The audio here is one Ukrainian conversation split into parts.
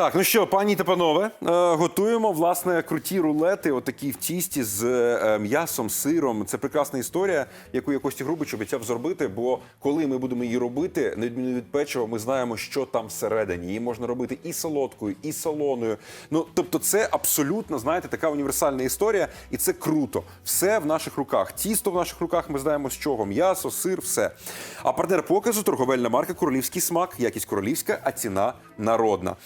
Так, ну що, пані та панове, е, готуємо власне круті рулети, отакі в тісті з е, м'ясом, сиром. Це прекрасна історія, яку я Кості Грубич обіцяв зробити. Бо коли ми будемо її робити, на відміну від печива, ми знаємо, що там всередині. Її можна робити і солодкою, і солоною. Ну тобто, це абсолютно знаєте, така універсальна історія, і це круто. Все в наших руках. Тісто в наших руках. Ми знаємо з чого: м'ясо, сир, все. А партнер показу торговельна марка Королівський смак, якість королівська, а ціна народна.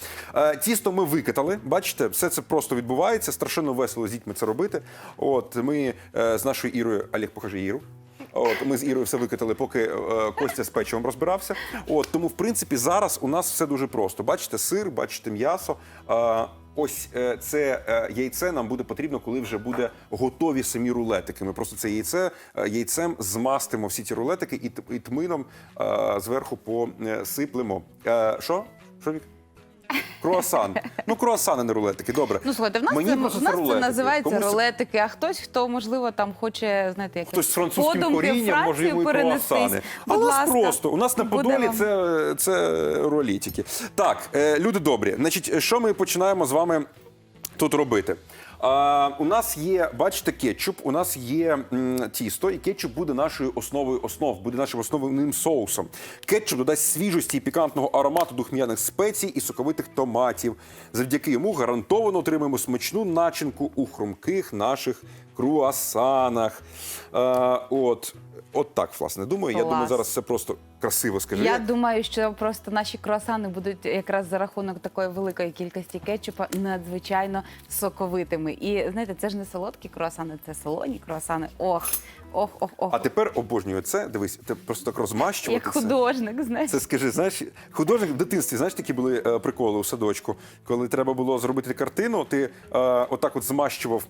Е, Тісто ми викатали. Бачите, все це просто відбувається. Страшенно весело з дітьми це робити. От ми е, з нашою Ірою, Олег, покажи Іру. От ми з Ірою все викатали, поки е, Костя з печивом розбирався. От тому, в принципі, зараз у нас все дуже просто. Бачите, сир, бачите м'ясо. Ось це яйце нам буде потрібно, коли вже буде готові самі рулетики. Ми просто це яйце яйцем змастимо всі ці рулетики і, тмином зверху посиплемо. Що? Що Вік? Круасан. Ну, круасани, не рулетики. Добре. Ну слухайте, в нас Мені це в нас це називається Комусь це- рулетики, а хтось, хто можливо там хоче, знаєте, як Хтось з французьким подумки в корінням, може йому і Францію круасани. А Будь нас ласка, просто. У нас на буде Подолі вам. це, це ролітики. Так, е, люди добрі. Значить, що ми починаємо з вами тут робити? А, у нас є, бачите, кетчуп, у нас є м, тісто, і кетчуп буде нашою основою основ, буде нашим основним соусом. Кетчуп додасть свіжості і пікантного аромату духмяних спецій і соковитих томатів. Завдяки йому гарантовано отримаємо смачну начинку у хрумких наших круасанах. А, от, от так, власне, думаю. Я Клас. думаю, зараз це просто красиво скажи. Я думаю, що просто наші круасани будуть якраз за рахунок такої великої кількості кетчупа надзвичайно соковитими. І знаєте, це ж не солодкі круасани, це солоні круасани. Ох, ох, ох, ох. А тепер обожнюю це. Дивись, ти просто так розмащувати. Як це. художник, знаєш. Це скажи, знаєш, художник в дитинстві, знаєш, такі були е, приколи у садочку, коли треба було зробити картину, ти е, отак от змащував.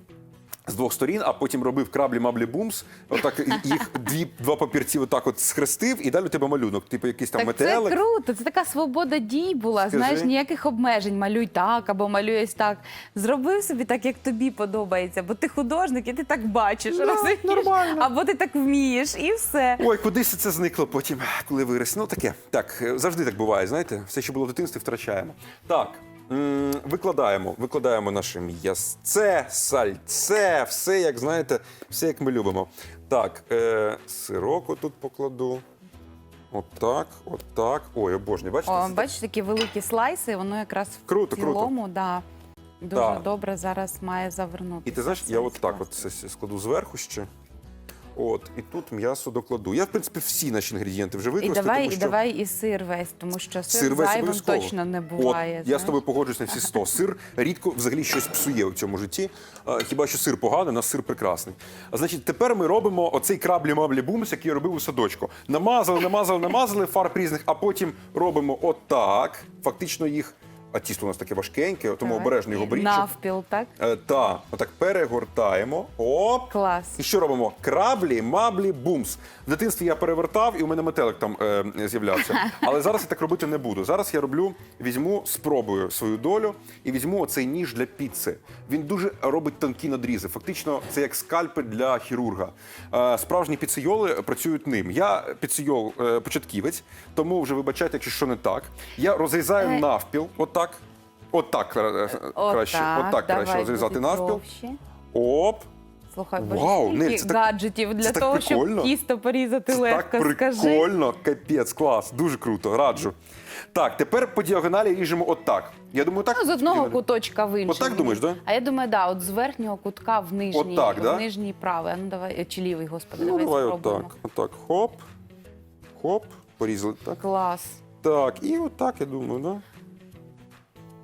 З двох сторін, а потім робив краблі маблі бумс. Отак їх дві два папірці отак от схрестив, і далі у тебе малюнок, типу якийсь там Так метелик. це круто, це така свобода дій була. Скажи. Знаєш, ніяких обмежень. Малюй так або малюєш так. Зробив собі так, як тобі подобається, бо ти художник і ти так бачиш, Да, розумієш? нормально. Або ти так вмієш, і все. Ой, кудись це зникло потім, коли виріс. Ну таке. Так, е, завжди так буває, знаєте, все, що було в дитинстві, втрачаємо. Так. Викладаємо, викладаємо наше м'ясце, сальце, все як знаєте, все як ми любимо. Так, е, сирок отут покладу. Отак, отак. Ой, обожнюю. Бачите? О, бачиш, такі великі слайси, воно якраз в круто. цілому, да, дуже Так. добре зараз має завернути. І ти знаєш, я от так от це складу зверху ще. От, і тут м'ясо докладу. Я, в принципі, всі наші інгредієнти вже І використав. давай, тому і що... давай і сир весь, тому що сир, Сир весь зайвим обов'язково. точно не буває. От, я з тобою погоджуюсь на всі 100. Сир рідко взагалі щось псує у цьому житті. А, Хіба що сир поганий, у нас сир прекрасний. А значить, тепер ми робимо оцей краблі-маблі бумс, який я робив у садочку. Намазали, намазали, намазали фарб різних, а потім робимо отак. Фактично їх. А тісто у нас таке важкеньке, тому Так. обережно його беріть. щоб- Навпіл, так? Е, Та, отак перегортаємо. Оп. Клас. І що робимо? Краблі, маблі, бумс. В дитинстві я перевертав, і у мене метелик там е, з'являвся. Але зараз я так робити не буду. Зараз я роблю, візьму, спробую свою долю і візьму оцей ніж для піци. Він дуже робить тонкі надрізи. Фактично, це як скальпель для хірурга. Е, справжні піцейоли працюють ним. Я піцейол е, початківець, тому вже вибачайте, якщо що не так. Я розрізаю Е. навпіл, отак. Отак е, краще, Отак, отак краще давай розрізати буде навпіл. довше. Оп. Слухай, бо Вау, скільки Нель, це так- гаджетів для це так того, прикольно. щоб тісто порізати Це легко, так скажи. прикольно, капець, клас, дуже круто, раджу. Так, тепер по діагоналі ріжемо отак. Я думаю, так. Ну, з одного куточка в інший. Отак думаєш, да? А я думаю, да, от з верхнього кутка в нижній, Отак, да? в нижній правий. А ну давай, е, чи лівий, господи, Ну, давай, давай спробуємо. отак. Отак. Хоп. Хоп. Порізали так. Клас. Так, і отак, я думаю, да?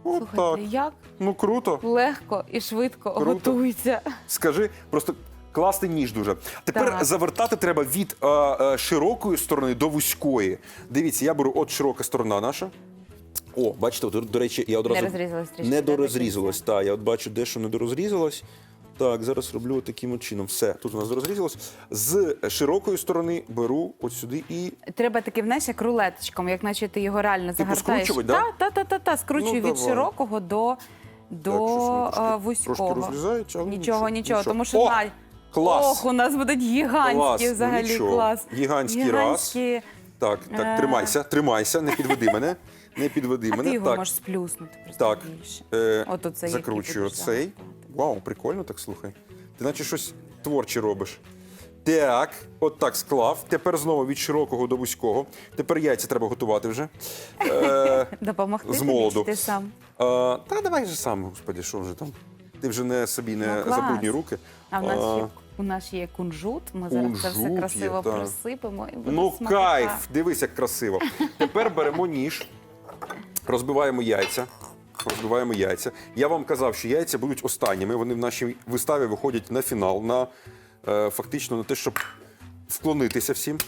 Слухайте, як Ну круто. легко і швидко Круто. готується. Скажи, просто класний ніж дуже. Тепер Так. завертати треба від е, е, широкої сторони до вузької. Дивіться, я беру от широка сторона наша. О, бачите, от, до, речі, я одразу Не розрізалась трішки, Не да, до дорозрізалось. Так, я от бачу, де що не дорозрізалось. Так, зараз роблю таким от чином. Все, тут у нас дорозрізалось. З широкої сторони беру от сюди і Треба таким, знаєш, як рулеточком, як наче ти його реально Типу загортаєш. скручувати, да? Та, та, та, та, та. Скручуй Ну, від давай. широкого до, до Так, щось е, трошки- вузького. трошки розрізається, але нічого, нічого, тому що О, на... клас! Ох, у нас будуть гігантські Клас, ну взагалі нічого. клас. Гігантський раз. Гігантські. так, так, Е. тримайся, тримайся, не підведи мене. Не підведи А ти мене. його так, можеш сплюснути просто так. більше. Е, От оце, який закручую будеш оцей. Вау, прикольно так слухай. Ти наче щось творче робиш. Так, от так склав. Тепер знову від широкого до вузького. Тепер яйця треба готувати вже. Е, Допомогти З молоду. ти сам. е, та давай же сам, господи, що вже там. Ти вже не собі не Ну, клас. забруднюй руки. А в нас Е, ще у нас є кунжут. Ми зараз це все кунжут є, красиво так. присипемо і буде Ну, смакота. кайф! Дивись, як красиво. Тепер беремо ніж, розбиваємо яйця. Розбиваємо яйця. Я вам казав, що яйця будуть останніми. Вони в нашій виставі виходять на фінал, на е, фактично на те, щоб вклонитися всім.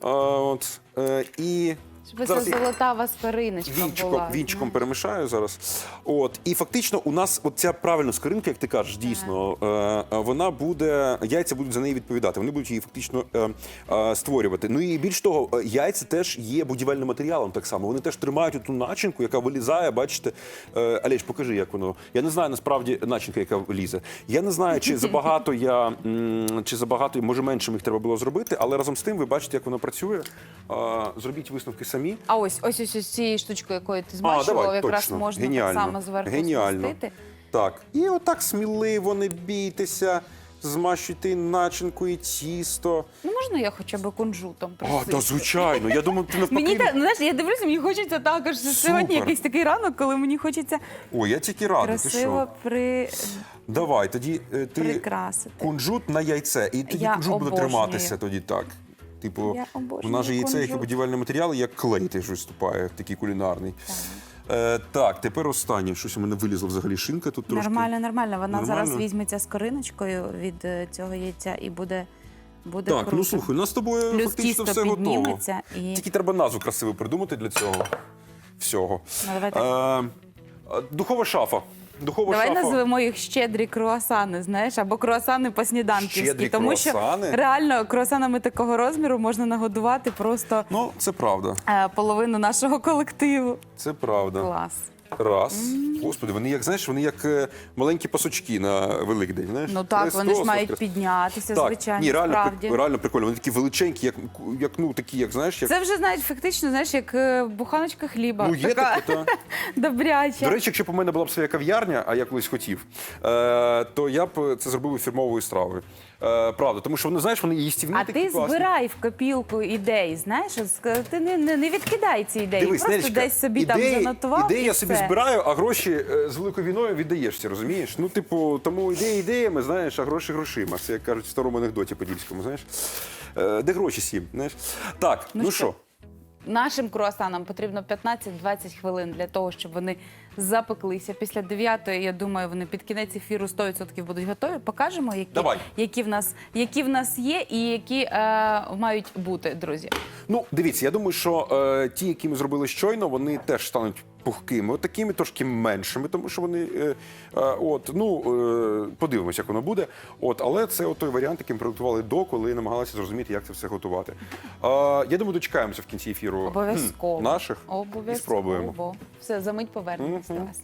От, е, і Щоб зараз це я золотава скориночка вінчиком, була. вінчиком перемішаю зараз. От, і фактично у нас от ця правильна скоринка, як ти кажеш, дійсно, е, е, вона буде, яйця будуть за неї відповідати. Вони будуть її фактично е, е, створювати. Ну і більш того, е, яйця теж є будівельним матеріалом так само. Вони теж тримають ту начинку, яка вилізає. Бачите, е, Алєш, покажи, як воно. Я не знаю насправді начинка, яка лізе. Я не знаю, чи забагато я м, чи забагато, може менше їх треба було зробити, але разом з тим ви бачите, як воно працює. Е, Зробіть висновки самі. А ось ось ось ось цією штучкою, якою ти змащував, давай, якраз точно. можна Геніально. так само зверху Геніально. спустити. Так, і отак сміливо, не бійтеся, змащуйте і начинку і тісто. Ну можна я хоча б кунжутом А, присиплю? та звичайно. Я думав, ти навпаки. Мені так, ну, знаєш, я дивлюся, мені хочеться також сьогодні Супер. якийсь такий ранок, коли мені хочеться Ой, я тільки радий. Ти красиво що? при... Давай, тоді е, ти прикрасити. кунжут на яйце. І тоді Я кунжут буде обожнюю. триматися тоді так. Типу, Я у обожнюю нас же яйце, як і кунжут. будівельний матеріал, як клей теж виступає, такий кулінарний. Е, так, тепер останнє. Щось у мене вилізла взагалі шинка тут трошки. Нормально, нормально. Вона Нормально? зараз візьметься з кориночкою від е, цього яйця і буде, буде Так, круто. ну слухай, у нас з тобою Плюс фактично тісто все готово. підніметься і- Тільки треба назву красиву придумати для цього всього. Ну, давай так. Е, е, духова шафа. Духова Давай шафу. назвемо їх щедрі круасани, знаєш, або круасани по-сніданківськи. Щедрі тому круасани? що реально круасанами такого розміру можна нагодувати просто Ну, це правда. е, половину нашого колективу. Це правда. Клас. Раз. Господи, вони як знаєш, вони як е, маленькі пасочки на Великдень. Знаєш? Ну так, вони ж мають воскрес. піднятися, Так, звичайно, ні, реально, справді. прик- реально прикольно. Вони такі величенькі, як, як ну такі, як знаєш, як Це вже знаєш, фактично, знаєш, як е, буханочка хліба. ну є така таке, та. добряча. До речі, якщо б у мене була б своя кав'ярня, а я колись хотів, е, то я б це зробив фірмовою стравою. Е, правда, тому що вони, знаєш, вони їстівні А такі ти класні. збирай в копілку ідей, знаєш, ти не, не, не відкидай ці ідеї, Дивись, просто Нелічка, десь собі ідеї, там занотував. Ідеї і я собі все. збираю, а гроші е, з великою війною віддаєшся, розумієш? Ну, типу, тому ідеї ідеями, знаєш, а гроші грошима. Це як кажуть в старому анекдоті подільському, знаєш. Е, де гроші сім, знаєш? Так, ну, Ну що? що? Нашим круасанам потрібно 15-20 хвилин для того, щоб вони запеклися. Після 9 я думаю, вони під кінець ефіру 100% будуть готові. Покажемо, які, Давай. які, в, нас, які в нас є і які е, мають бути, друзі. Ну, дивіться, я думаю, що е, ті, які ми зробили щойно, вони теж стануть пухкими, от такими трошки меншими, тому що вони е, е, от ну е, подивимося, як воно буде. От, але це от той варіант, який ми приготували до, коли намагалися зрозуміти, як це все готувати. Е, я думаю, дочекаємося в кінці ефіру Обов'язково. наших наших і спробуємо. Все, за мить повернемось до вас.